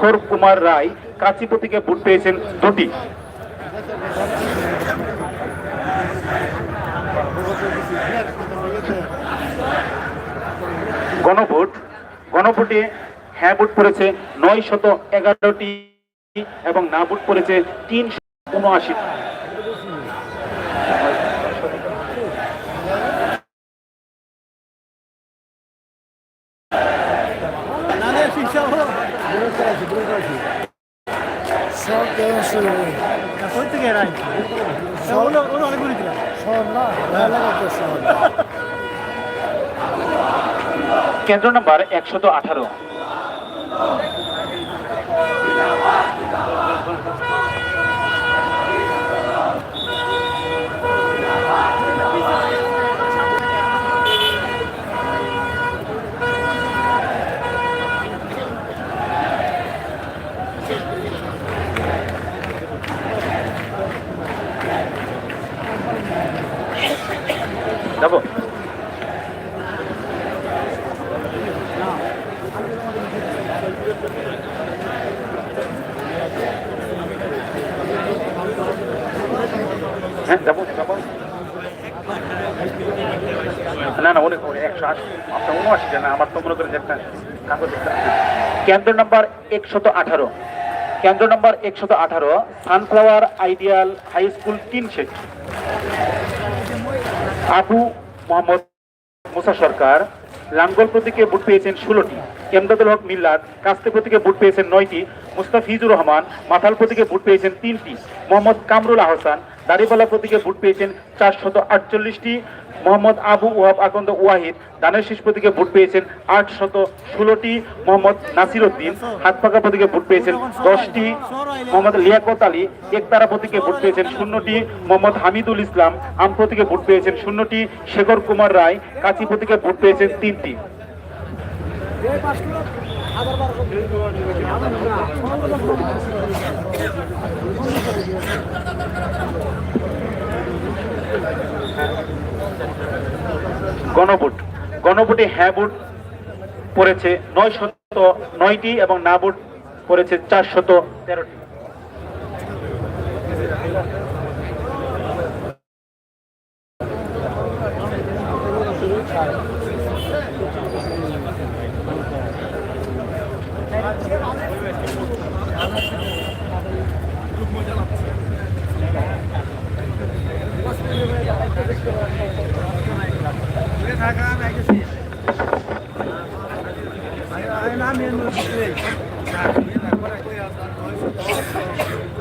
শেখর কুমার রায় কাঁচি প্রতীকে ভোট পেয়েছেন দুটি। গণভোট, গণভোটে হ্যাঁ ভোট পড়েছে নয় শত এগারোটি এবং না ভোট পড়েছে তিনশো উনআশি কেন্দ্র নম্বর একশত আঠারো। না না অনেক একশো আশি আপনার না আমার তো মনে করেন একটা কাগজ কেন্দ্র একশত আঠারো। কেন্দ্র একশত আঠারো সানফ্লাওয়ার আইডিয়াল হাই স্কুল তিন সেট। আবু মোহাম্মদ মুসা সরকার, লাঙ্গল প্রতীকে ভোট পেয়েছেন ষোলোটি। এমদাদুল হক মিল্লাত, কাস্তে প্রতীকে ভোট পেয়েছেন নয়টি। মুস্তাফিজুর রহমান, মাথাল প্রতীকে ভোট পেয়েছেন তিনটি। মোহাম্মদ কামরুল আহসান দাড়িপাল্লা প্রতীকে ভোট পেয়েছেন চারশত আটচল্লিশটি। মোহাম্মদ আবু ওয়াব আকন্দ ওয়াহিদ, দানের শীষ প্রতীকে ভোট পেয়েছেন আটশত ষোলোটি। মোহাম্মদ নাসির উদ্দিন হাতপাকা প্রতীকে ভোট পেয়েছেন দশটি। মোহাম্মদ লিয়াকত আলী, একতারা প্রতীকে ভোট পেয়েছেন শূন্যটি। মোহাম্মদ হামিদুল ইসলাম, আম প্রতীকে ভোট পেয়েছেন শূন্যটি। শেখর কুমার রায়, কাচি প্রতীকে ভোট পেয়েছেন তিনটি। গণভোট। গণভোটে হ্যাঁ ভোট পড়েছে নয় শত নয়টি এবং না ভোট পড়েছে চার শত তেরোটি।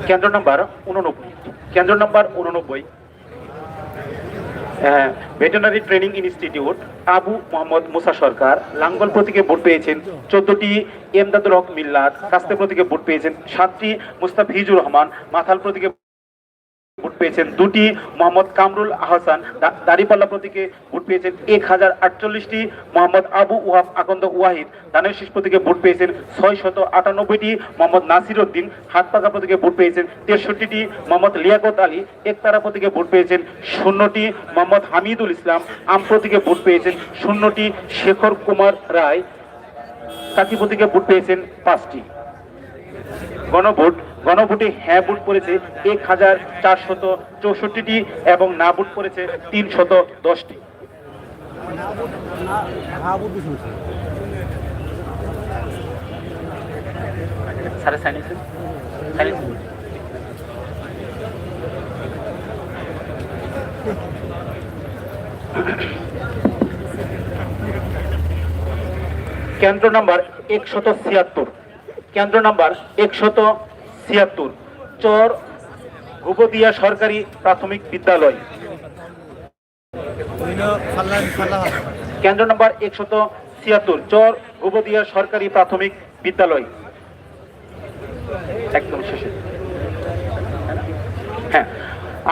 কেন্দ্র নম্বর উননব্বই কেন্দ্র নম্বর উননব্বই veterinary training institute Abu Mohammad Musa Sarkar লাঙ্গল প্রতীকে ভোট পেয়েছেন। চোদ্দটি এমদাদুল হক মিল্লাত কাস্তে প্রতীকে ভোট পেয়েছেন। সাতটি মুস্তাফিজুর রহমান, মাথাল প্রতীকে ভোট পেয়েছেন দুটি, মোহাম্মদ কামরুল আহসান দাড়িপাল্লা প্রতীকে ভোট পেয়েছেন এক হাজার আটচল্লিশটি, মোহাম্মদ আবু ওয়াহাব আকন্দ ওয়াহিদ দানের শীষ প্রতীকে ভোট পেয়েছেন ছয় শত আটানব্বইটি, মোহাম্মদ নাসির উদ্দিন হাতপাকা প্রতীকে ভোট পেয়েছেন তেষট্টিটি, মোহাম্মদ লিয়াকত আলী একতারা প্রতীকে ভোট পেয়েছেন শূন্যটি, মোহাম্মদ হামিদুল ইসলাম আম প্রতীকে ভোট পেয়েছেন শূন্যটি, শেখর কুমার রায় কাকি প্রতীকে ভোট পেয়েছেন পাঁচটি। গণভোট গণভোটে হ্যাঁ ভোট পড়েছে এক হাজার চারশত চৌষট্টিটি এবং না ভোট পড়েছে তিনশত দশটি। কেন্দ্র নাম্বার একশত ছিয়াত্তর। কেন্দ্র নাম্বার একশত ছিয়াত্তর, চর গুবদিয়া সরকারি প্রাথমিক বিদ্যালয়। কেন্দ্র নম্বর একশত ছিয়াত্তর, চর গুবদিয়া সরকারি প্রাথমিক বিদ্যালয়। একদম শেষে। হ্যাঁ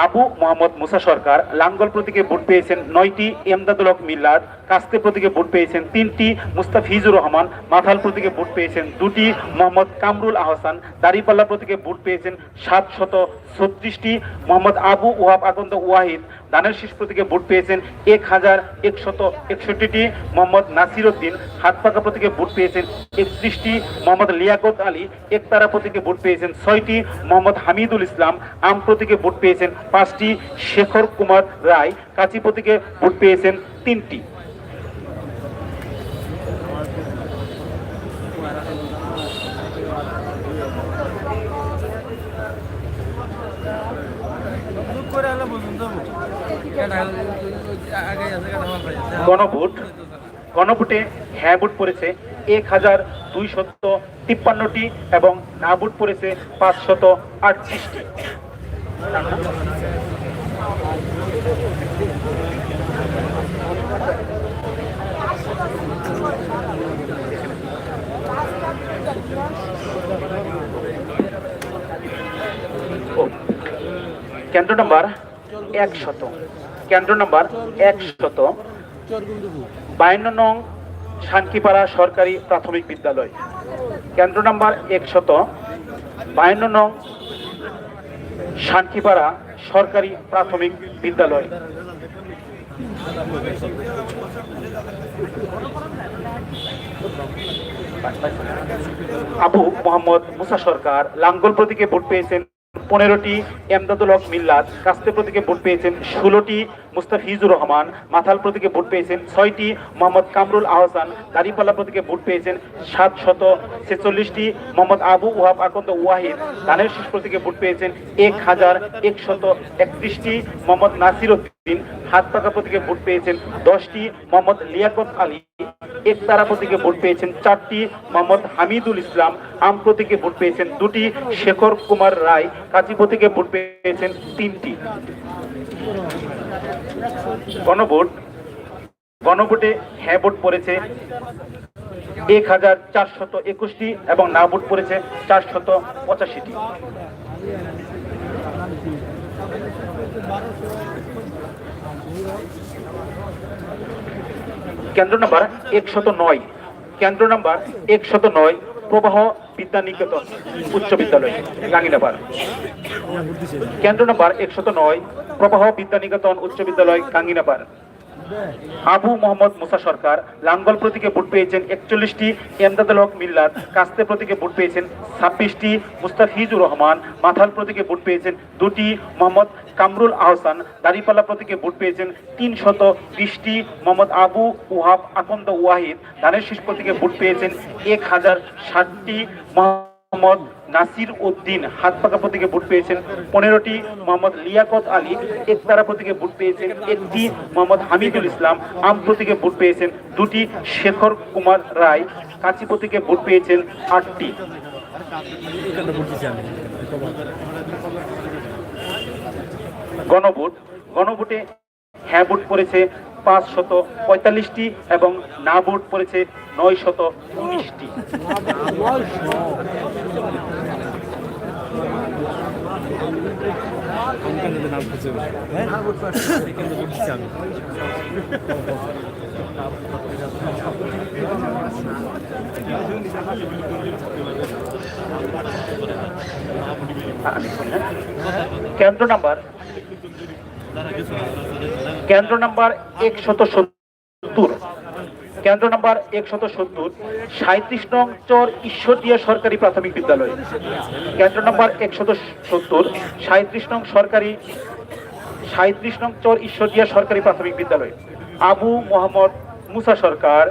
আবু মোহাম্মদ মুসা সরকার লাঙ্গল প্রতীকে ভোট পেয়েছেন নয়টি এমদাদুল হক মিল্লাদ কাস্তে প্রতীকে ভোট পেয়েছেন তিনটি মুস্তাফিজুর রহমান, মাথাল প্রতীকে ভোট পেয়েছেন দুটি, মোহাম্মদ কামরুল আহসান, দাঁড়িপাল্লা প্রতীকে ভোট পেয়েছেন সাতশত ছত্রিশটি, মোহাম্মদ আবু ওহাব আকন্দ ওয়াহিদ, দানের শীষ প্রতীকে ভোট পেয়েছেন এক হাজার একশত একষট্টিটি, মোহাম্মদ নাসির উদ্দিন হাতপাকা প্রতীকে ভোট পেয়েছেন একত্রিশটি, মোহাম্মদ লিয়াকত আলী, একতারা প্রতীকে ভোট পেয়েছেন ছয়টি, মোহাম্মদ হামিদুল ইসলাম, আম প্রতীকে ভোট পেয়েছেন পাঁচটি, শেখর কুমার রায়, কাচি প্রতীকে ভোট পেয়েছেন তিনটি। গণভোট। গণভোটে হ্যাঁ ভোট পড়েছে এক হাজার দুইশত তিপ্পান্নটি এবং না ভোট পড়েছে পাঁচশত আটত্রিশটি কেন্দ্র নাম্বার একশত। কেন্দ্র নাম্বার একশত। বায়ান্ন নং শান্তিপাড়া সরকারি প্রাথমিক বিদ্যালয়। কেন্দ্র নাম্বার একশত। বায়ান্ন নং শান্তিপাড়া সরকারি প্রাথমিক বিদ্যালয়। আবু মোহাম্মদ মুসা সরকার লাঙ্গল প্রতীকে ভোট পেয়েছেন। পনেরোটি এমদাদুল হক মিল্লাত, কাস্তে প্রতীকে ভোট পেয়েছেন ষোলোটি মুস্তাফিজুর রহমান, মাথাল প্রতীকে ভোট পেয়েছেন ছয়টি মোহাম্মদ কামরুল আহসান দারিপাল্লা প্রতীকে ভোট পেয়েছেন সাত শত ছেচল্লিশটি মোহাম্মদ আবু ওহাব আকন্দ ওয়াহিদ, ধানের শীষ প্রতীকে ভোট পেয়েছেন এক হাজার একশত একত্রিশটি মোহাম্মদ নাসির উদ্দিন হাত পাকা প্রতীকে ভোট পেয়েছেন দশটি, মোহাম্মদ লিয়াকত আলী। একতারা প্রতীকে ভোট পেয়েছেন চারটি, মোহাম্মদ হামিদুল ইসলাম। আম প্রতীকে ভোট পেয়েছেন দুটি, শেখর কুমার রায়। কাজী প্রতীকে ভোট পেয়েছেন তিনটি। গণভোট। গণভোটে হ্যাঁ ভোট পড়েছে এক হাজার চারশত একুশটি এবং না ভোট পড়েছে চারশত পঁচাশিটি। কেন্দ্র নাম্বার একশত নয়। কেন্দ্র নাম্বার একশত নয়, প্রবাহ বিদ্যানিকেতন উচ্চ বিদ্যালয় গাঙ্গিনাপার কেন্দ্র নাম্বার একশত নয়, প্রবাহ বিদ্যানিকেতন উচ্চ বিদ্যালয় গাঙ্গিনাপাড় আবু মোহাম্মদ মুসা সরকার লাঙ্গল প্রতীকে ভোট পেয়েছেন একচল্লিশটি, এমদাদুল হক মিল্লাত কাস্তে প্রতীকে ভোট পেয়েছেন ছাব্বিশটি, মুস্তাফিজুর রহমান মাথাল প্রতীকে ভোট পেয়েছেন দুটি, মোহাম্মদ কামরুল আহসান দাঁড়িপাল্লা প্রতীকে ভোট পেয়েছেন তিন শত বিশটি, মোহাম্মদ আবু ওহাব আকন্দ ওয়াহিদ ধানের শীষ প্রতীকে ভোট পেয়েছেন এক হাজার ষাটটি মোহাম্মদ নাসির উদ্দিন হাত পাকা প্রতীকে ভোট পেয়েছেন। পনেরোটি মোহাম্মদ লিয়াকত আলী একতারা প্রতীকে ভোট পেয়েছেন। একটি মোহাম্মদ হামিদুল ইসলাম আম প্রতীকে ভোট পেয়েছেন। দুটি শেখর কুমার রায় কাঁচি প্রতীকে ভোট পেয়েছেন। আটটি। গণভোট। গণভোটে হ্যাঁ ভোট পড়েছে পাঁচ শত পঁয়তাল্লিশটি এবং না ভোট পড়েছে নয় শত উনিশটি? কেন্দ্র নাম্বার কেন্দ্র নাম্বার একশত সত্তর। কেন্দ্র নাম্বার একশত সত্তর সাঁত্রিশ নং চর ঈশ্বরদিয়া সরকারি প্রাথমিক বিদ্যালয়। কেন্দ্র নাম্বার একশত সত্তর সাঁত্রিশ নং সরকারি সাঁত্রিশ নং চর ঈশ্বরদিয়া সরকারি প্রাথমিক বিদ্যালয়। আবু মোহাম্মদ মুসা সরকার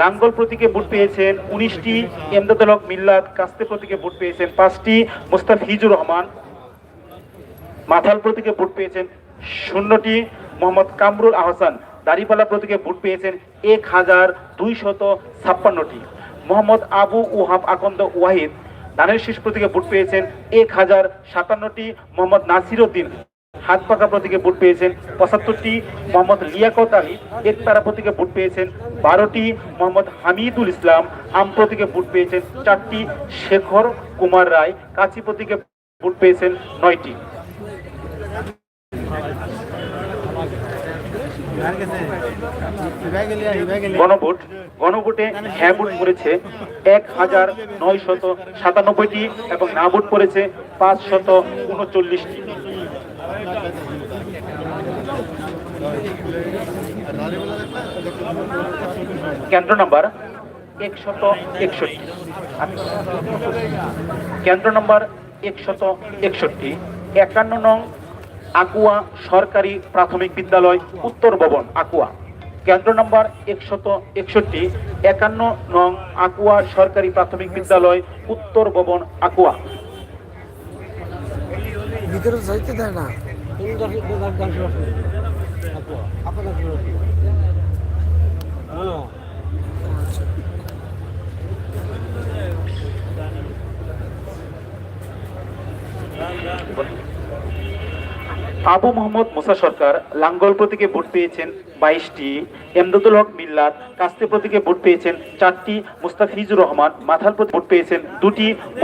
লাঙ্গল প্রতীকে ভোট পেয়েছেন উনিশটি এমদাদুল হক মিল্লাত কাস্তে প্রতীকে ভোট পেয়েছেন পাঁচটি, মুস্তাফিজুর রহমান মাথাল প্রতীকে ভোট পেয়েছেন শূন্যটি মোহাম্মদ কামরুল আহসান দাড়িপাল্লা প্রতীকে ভোট পেয়েছেন এক হাজার দুইশত ছাপ্পান্নটি। মোহাম্মদ আবু ওহাব আকন্দ ওয়াহিদ ধানের শীষ প্রতীকে ভোট পেয়েছেন এক হাজার সাতান্নটি। মোহাম্মদ নাসির উদ্দিন হাত পাকা প্রতীকে ভোট পেয়েছেন পঁচাত্তরটি। মোহাম্মদ লিয়াকত আলী একতারা প্রতীকে ভোট পেয়েছেন বারোটি। মোহাম্মদ হামিদুল ইসলাম আম প্রতীকে ভোট পেয়েছেন চারটি। শেখর কুমার রায় কাছি প্রতীকে ভোট পেয়েছেন নয়টি। গণভোট, গণভোটে হ্যাঁ ভোট পড়েছে এক হাজার নয় শত সাতানব্বইটি এবং না ভোট পড়েছে পাঁচ শত উনচল্লিশটি। কেন্দ্র নাম্বার একশত একষট্টি। কেন্দ্র নম্বর একশত একষট্টি। একান্ন নং আকুয়া সরকারি প্রাথমিক বিদ্যালয় উত্তর ভবন আকুয়া। কেন্দ্র নম্বর একশত একষট্টি একান্ন নং আকুয়া সরকারি প্রাথমিক বিদ্যালয় উত্তর ভবন আকুয়া। ভিতরে যাইতে দেয় না। আবু মোহাম্মদ মোসা সরকার লাঙ্গল প্রতীকে ভোট পেয়েছেন বাইশটি, এমদাদুল হক মিল্লাত কাস্তে প্রতীকে ভোট পেয়েছেন চারটি, মুস্তাফিজুর রহমান মাথার প্রতি ভোট পেয়েছেন দুটি